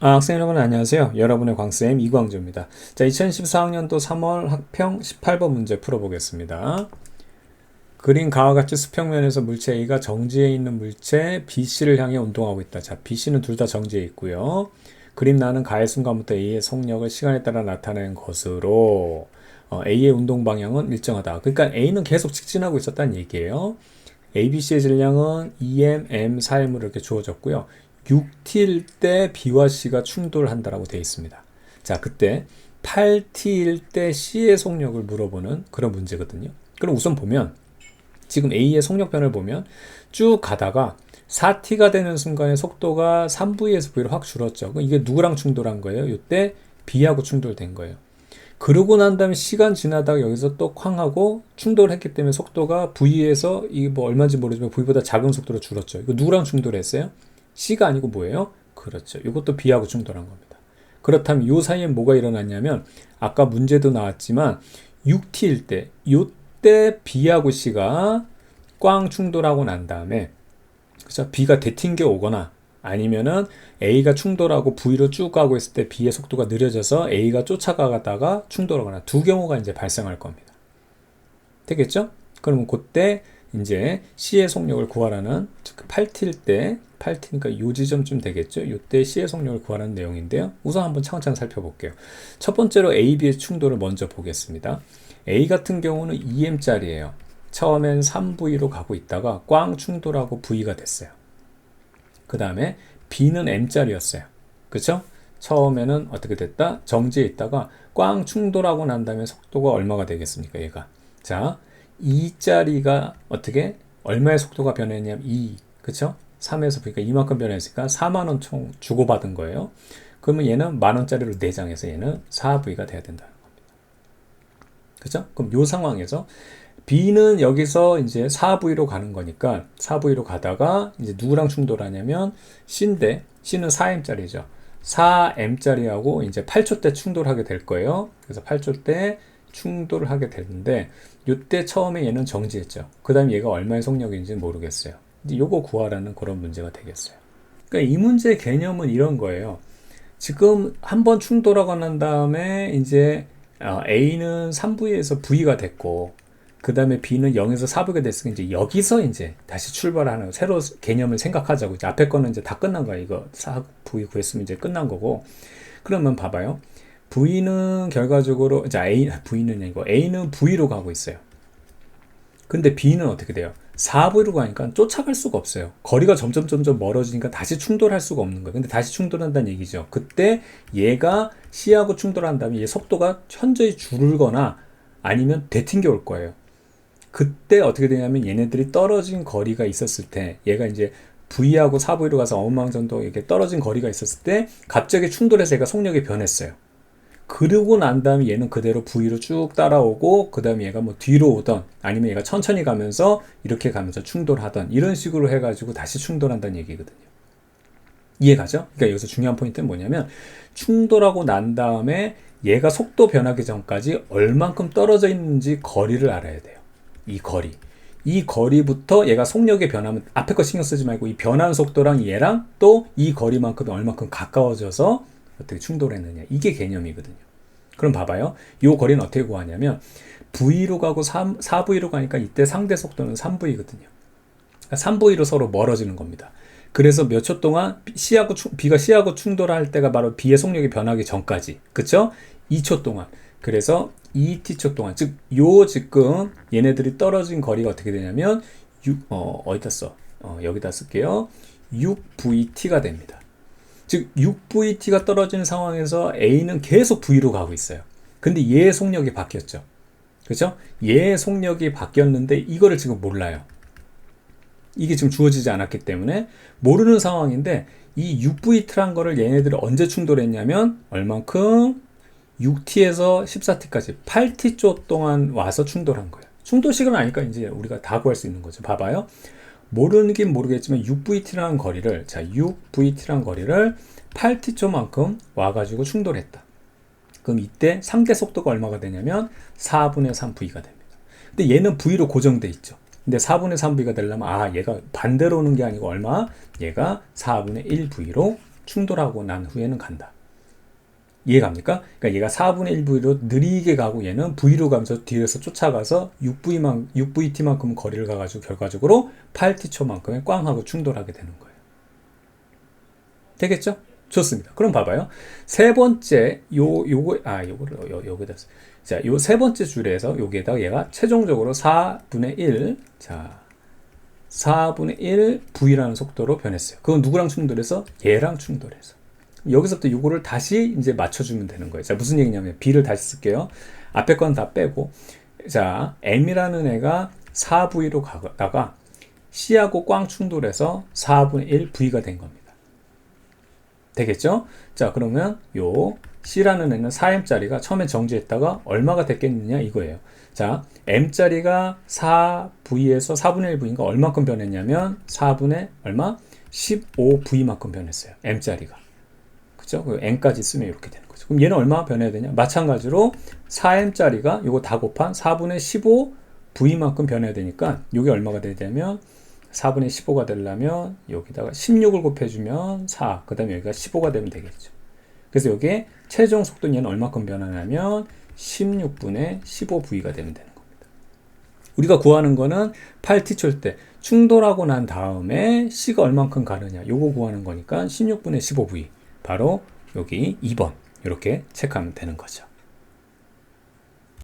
아, 학생 여러분 안녕하세요. 여러분의 광쌤 이광조입니다. 자, 2014학년도 3월 학평 18번 문제 풀어보겠습니다. 그린 가와 같이 수평면에서 물체 A가 정지해 있는 물체 BC를 향해 운동하고 있다. 자, BC는 둘 다 정지해 있고요. 그림 나는 가의 순간부터 A의 속력을 시간에 따라 나타낸 것으로 어, A의 운동 방향은 일정하다. 그러니까 A는 계속 직진하고 있었다는 얘기예요. ABC의 질량은 EM, M, 4M으로 이렇게 주어졌고요. 6t일 때 B와 C가 충돌한다라고 되어 있습니다. 자, 그때 8t일 때 C의 속력을 물어보는 그런 문제거든요. 그럼 우선 보면 지금 A의 속력변을 보면 쭉 가다가 4t가 되는 순간에 속도가 3v에서 v로 확 줄었죠. 이게 누구랑 충돌한 거예요? 이때 B하고 충돌된 거예요. 그러고 난 다음에 시간 지나다가 여기서 또 쾅 하고 충돌했기 때문에 속도가 V에서 이게 뭐 얼마인지 모르지만 V보다 작은 속도로 줄었죠. 이거 누구랑 충돌했어요? C가 아니고 뭐예요? 그렇죠. 이것도 B하고 충돌한 겁니다. 그렇다면 이 사이에 뭐가 일어났냐면 아까 문제도 나왔지만 6t일 때 이때 B하고 C가 꽝 충돌하고 난 다음에 그죠? B가 대튕겨 오거나 아니면은 A가 충돌하고 V로 쭉 가고 있을 때 B의 속도가 느려져서 A가 쫓아가다가 충돌하거나 두 경우가 이제 발생할 겁니다. 되겠죠? 그러면 그때 이제 C의 속력을 구하라는 8t일 때 8t니까 요 지점쯤 되겠죠. 이때 C의 속력을 구하라는 내용인데요. 우선 한번 차근차근 살펴볼게요. 첫 번째로 A, B의 충돌을 먼저 보겠습니다. A 같은 경우는 2M짜리예요. 처음엔 3V로 가고 있다가 꽝 충돌하고 V가 됐어요. 그 다음에 B는 M짜리였어요. 그쵸? 처음에는 어떻게 됐다? 정지해 있다가 꽝 충돌하고 난 다음에 속도가 얼마가 되겠습니까? 얘가. 자, 2짜리가 어떻게? 얼마의 속도가 변했냐면 2. 그쵸? 3에서 V가 이만큼 변했으니까 4만원 총 주고받은 거예요. 그러면 얘는 만원짜리로 내장해서 얘는 4V가 돼야 된다는 겁니다. 그죠? 그럼 요 상황에서 B는 여기서 이제 4V로 가는 거니까 4V로 가다가 이제 누구랑 충돌하냐면 C인데 C는 4M짜리죠. 4M짜리하고 이제 8초 때 충돌하게 될 거예요. 그래서 8초 때 충돌을 하게 되는데 이때 처음에 얘는 정지했죠. 그 다음에 얘가 얼마의 속력인지 모르겠어요. 요거 구하라는 그런 문제가 되겠어요. 그러니까 이 문제의 개념은 이런 거예요. 지금 한 번 충돌하고 난 다음에 이제 어, A는 3V에서 V가 됐고 그 다음에 B는 0에서 4V가 됐으니까 이제 여기서 이제 다시 출발하는 새로 개념을 생각하자고 이제 앞에 거는 이제 다 끝난 거야. 이거 4V 구했으면 이제 끝난 거고. 그러면 봐봐요. V는 결과적으로 자 A V는 아니고 A는 V로 가고 있어요. 근데 B는 어떻게 돼요 4V로 가니까 쫓아갈 수가 없어요. 거리가 점점 점점 멀어지니까 다시 충돌할 수가 없는 거예요. 근데 다시 충돌한다는 얘기죠. 그때 얘가 C하고 충돌한 다음에 얘 속도가 현저히 줄거나 아니면 되튕겨 올 거예요. 그때 어떻게 되냐면 얘네들이 떨어진 거리가 있었을 때 얘가 이제 V하고 4V로 가서 어망 정도 이렇게 떨어진 거리가 있었을 때 갑자기 충돌해서 얘가 속력이 변했어요. 그러고 난 다음에 얘는 그대로 V로 쭉 따라오고 그 다음에 얘가 뭐 뒤로 오던 아니면 얘가 천천히 가면서 이렇게 가면서 충돌하던 이런 식으로 해가지고 다시 충돌한다는 얘기거든요. 이해가죠? 그러니까 여기서 중요한 포인트는 뭐냐면 충돌하고 난 다음에 얘가 속도 변하기 전까지 얼만큼 떨어져 있는지 거리를 알아야 돼요. 이 거리. 이 거리부터 얘가 속력의 변하면 앞에 거 신경 쓰지 말고 이 변한 속도랑 얘랑 또 이 거리만큼 얼만큼 가까워져서 어떻게 충돌했느냐. 이게 개념이거든요. 그럼 봐봐요. 이 거리는 어떻게 구하냐면 V로 가고 3, 4V로 가니까 이때 상대 속도는 3V거든요. 3V로 그러니까 서로 멀어지는 겁니다. 그래서 몇 초 동안 C하고 B가 C하고 충돌할 때가 바로 B의 속력이 변하기 전까지. 그쵸? 2초 동안. 그래서 2t초 동안. 즉, 요 지금 얘네들이 떨어진 거리가 어떻게 되냐면 6, 어, 어디다 써? 어, 여기다 쓸게요. 6VT가 됩니다. 즉 6VT가 떨어지는 상황에서 A는 계속 V로 가고 있어요. 근데 얘의 속력이 바뀌었죠. 그죠? 얘의 속력이 바뀌었는데 이거를 지금 몰라요. 이게 지금 주어지지 않았기 때문에 모르는 상황인데 이 6VT란 거를 얘네들이 언제 충돌했냐면 얼만큼 6T에서 14T까지 8T 쪽 동안 와서 충돌한 거예요. 충돌 시간 아니까 이제 우리가 다 구할 수 있는 거죠. 봐봐요. 모르긴 모르겠지만 6VT라는 거리를 자 6VT라는 거리를 8T초만큼 와가지고 충돌했다. 그럼 이때 상대 속도가 얼마가 되냐면 4분의 3V가 됩니다. 근데 얘는 V로 고정돼 있죠. 근데 4분의 3V가 되려면 아 얘가 반대로 오는 게 아니고 얼마? 얘가 4분의 1V로 충돌하고 난 후에는 간다. 이해갑니까? 그러니까 얘가 4분의 1V로 느리게 가고 얘는 V로 가면서 뒤에서 쫓아가서 6V만, 6VT만큼 거리를 가가지고 결과적으로 8T초만큼의 꽝 하고 충돌하게 되는 거예요. 되겠죠? 좋습니다. 그럼 봐봐요. 세 번째, 요, 요거, 아, 요거를, 요, 요거다. 자, 요 세 번째 줄에서 여기에다가 얘가 최종적으로 4분의 1, 자, 4분의 1 V라는 속도로 변했어요. 그건 누구랑 충돌해서? 얘랑 충돌해서. 여기서부터 요거를 다시 이제 맞춰주면 되는 거예요. 자, 무슨 얘기냐면, B를 다시 쓸게요. 앞에 건 다 빼고. 자, M이라는 애가 4V로 가다가 C하고 꽝 충돌해서 4분의 1 V가 된 겁니다. 되겠죠? 자, 그러면 요 C라는 애는 4M짜리가 처음에 정지했다가 얼마가 됐겠느냐 이거예요. 자, M짜리가 4V에서 4분의 1V인가 얼마큼 변했냐면 4분의 얼마? 15V만큼 변했어요. M짜리가. 그죠? 그 N까지 쓰면 이렇게 되는 거죠. 그럼 얘는 얼마 변해야 되냐? 마찬가지로 4M짜리가 요거 다 곱한 4분의 15V만큼 변해야 되니까 요게 얼마가 되냐면 4분의 15가 되려면 여기다가 16을 곱해주면 4. 그 다음에 여기가 15가 되면 되겠죠. 그래서 여기에 최종 속도는 얘는 얼마큼 변하냐면 16분의 15V가 되면 되는 겁니다. 우리가 구하는 거는 8T초일 때 충돌하고 난 다음에 C가 얼만큼 가느냐 요거 구하는 거니까 16분의 15V 바로 여기 2번 이렇게 체크하면 되는 거죠.